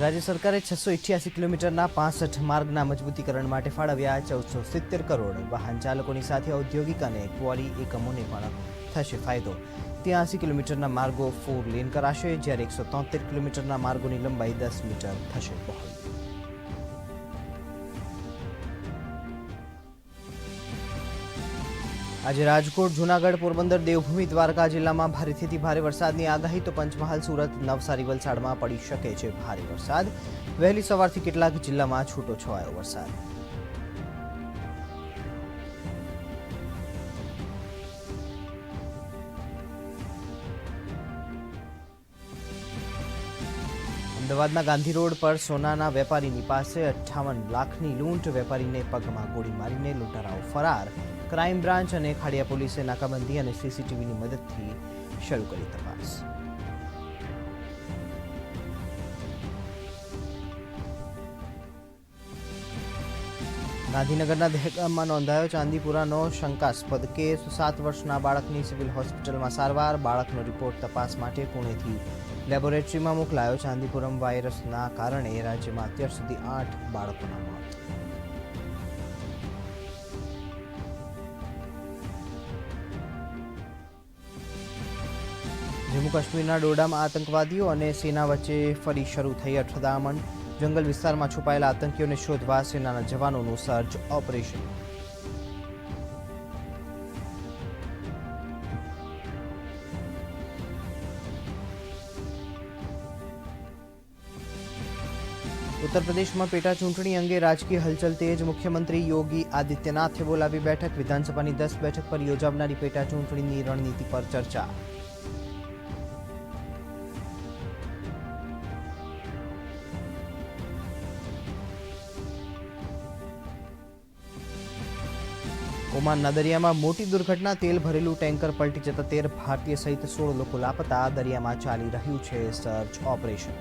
રાજ્ય સરકારે છસો ઇઠ્યાસી કિલોમીટરના પાસઠ માર્ગના મજબૂતીકરણ માટે ફાળવ્યા ચૌદસો સિત્તેર કરોડ. વાહન ચાલકોની સાથે ઔદ્યોગિક અને ક્વોરી એકમોને પણ થશે ફાયદો. ત્યાંસી કિલોમીટરના માર્ગો ફોર લેન કરાશે, જ્યારે એકસો તોતેર કિલોમીટરના માર્ગોની લંબાઈ દસ મીટર થશે. પહોળી આજે રાજકોટ, જૂનાગઢ, પોરબંદર, દેવભૂમિ, દ્વારકા જિલ્લામાં ભારેથી ભારે વરસાદની આગાહી તો પંચમહાલ, સુરત, નવસારી, વલસાડમાં પડી શકે છે ભારે વરસાદ. વહેલી સવારથી કેટલાક જિલ્લામાં છૂટો છવાયો વરસાદ. અમદાવાદના ગાંધી રોડ પર સોનાના વેપારીની પાસે અઠ્ઠાવન લાખની લૂંટ. વેપારીને પગમાં ગોળી મારીને લૂંટારાઓ ફરાર. ક્રાઇમ બ્રાન્ચ અને ખાડિયા પોલીસે નાકાબંધી અને સીસીટીવીની મદદથી શરૂ કરી તપાસ. ગાંધીનગરના દહેગામમાં નોંધાયો ચાંદીપુરાનો શંકાસ્પદ કેસ. સાત વર્ષના બાળકની સિવિલ હોસ્પિટલમાં સારવાર. બાળકનો રિપોર્ટ તપાસ માટે પુણેથી લેબોરેટરીમાં મોકલાયો. ચાંદીપુરમ વાયરસના કારણે રાજ્યમાં અત્યાર સુધી આઠ બાળકોના મોત. જમ્મુ કાશ્મીરના ડોડામાં આતંકવાદીઓ અને સેના વચ્ચે ફરી શરૂ થઈ અથડામણ. જંગલ વિસ્તારમાં છુપાયેલા આતંકીઓને શોધવા સેનાના જવાનોનું સર્ચ ઓપરેશન. ઉત્તર પ્રદેશમાં પેટા ચૂંટણી અંગે રાજકીય હલચલ તેજ મુખ્યમંત્રી યોગી આદિત્યનાથે બોલાવી બેઠક. વિધાનસભાની દસ બેઠક પર યોજાનારી પેટા ચૂંટણીની રણનીતિ પર ચર્ચા. ઓમાનના દરિયામાં મોટી દુર્ઘટના, તેલ ભરેલું ટેન્કર પલટી જતા તેર ભારતીય સહિત સોળ લોકો લાપતા દરિયામાં ચાલી રહ્યું છે સર્ચ ઓપરેશન.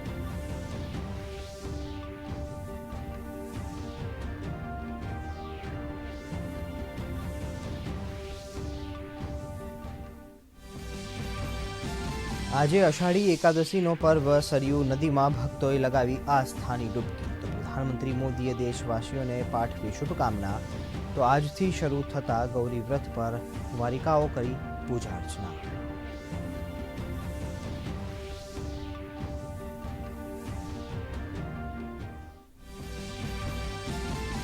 આજે અષાઢી એકાદશીનો પર્વ સરયુ નદીમાં ભક્તોએ લગાવી આસ્થાની ડૂબકી. તો પ્રધાનમંત્રી મોદીએ દેશવાસીઓને પાઠવી શુભકામના. તો આજથી શરૂ થતા ગૌરી વ્રત પર વારિકાઓ કરી પૂજા અર્ચના.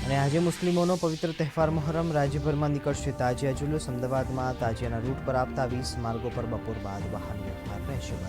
અને આજે મુસ્લિમોનો પવિત્ર તહેવાર મહોરમ રાજ્યભરમાં નીકળશે. તાજિયા જુલુસ અમદાવાદમાં તાજિયાના રૂટ પર આપતા વીસ માર્ગો પર બપોર બાદ વાહન વ્યવહાર રહેશે.